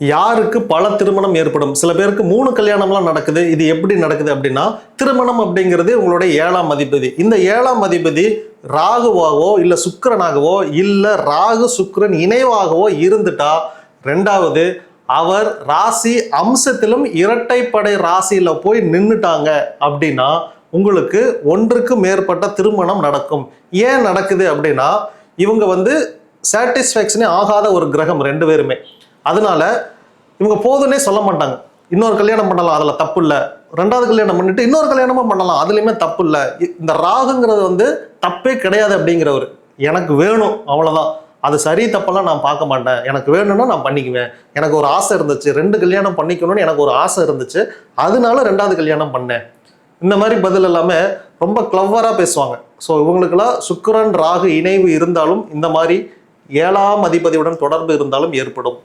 யாருக்கு பல திருமணம் ஏற்படும்? சில பேருக்கு மூணு கல்யாணம்லாம் நடக்குது. இது எப்படி நடக்குது அப்படின்னா திருமணம் அப்படிங்கிறது உங்களுடைய ஏழாம் அதிபதி. இந்த ஏழாம் அதிபதி ராகுவாகவோ இல்லை சுக்கரனாகவோ இல்லை ராகு சுக்கரன் இணைவாகவோ இருந்துட்டா ரெண்டாவது அவர் ராசி அம்சத்திலும் இரட்டைப்படை ராசியில் போய் நின்றுட்டாங்க அப்படின்னா உங்களுக்கு ஒன்றுக்கு மேற்பட்ட திருமணம் நடக்கும். ஏன் நடக்குது அப்படின்னா இவங்க வந்து சாட்டிஸ்ஃபேக்ஷனே ஆகாத ஒரு கிரகம் ரெண்டு பேருமே. அதனால இவங்க போதுன்னே சொல்ல மாட்டாங்க. இன்னொரு கல்யாணம் பண்ணலாம் அதில் தப்பு இல்லை. ரெண்டாவது கல்யாணம் பண்ணிட்டு இன்னொரு கல்யாணமும் பண்ணலாம் அதுலேயுமே தப்பு இல்லை. இந்த ராகுங்கிறது வந்து தப்பே கிடையாது அப்படிங்கிறவர். எனக்கு வேணும் அவ்வளோதான் அது சரி தப்பெல்லாம் நான் பார்க்க மாட்டேன். எனக்கு வேணும்னா நான் பண்ணிக்குவேன். எனக்கு ஒரு ஆசை இருந்துச்சு ரெண்டு கல்யாணம் பண்ணிக்கணும்னு எனக்கு ஒரு ஆசை இருந்துச்சு அதனால ரெண்டாவது கல்யாணம் பண்ணேன். இந்த மாதிரி பதில் எல்லாமே ரொம்ப கிளவராக பேசுவாங்க. ஸோ இவங்களுக்கெல்லாம் சுக்கரன் ராகு இணைவு இருந்தாலும் இந்த மாதிரி ஏழாம் அதிபதியுடன் தொடர்பு இருந்தாலும் ஏற்படும்.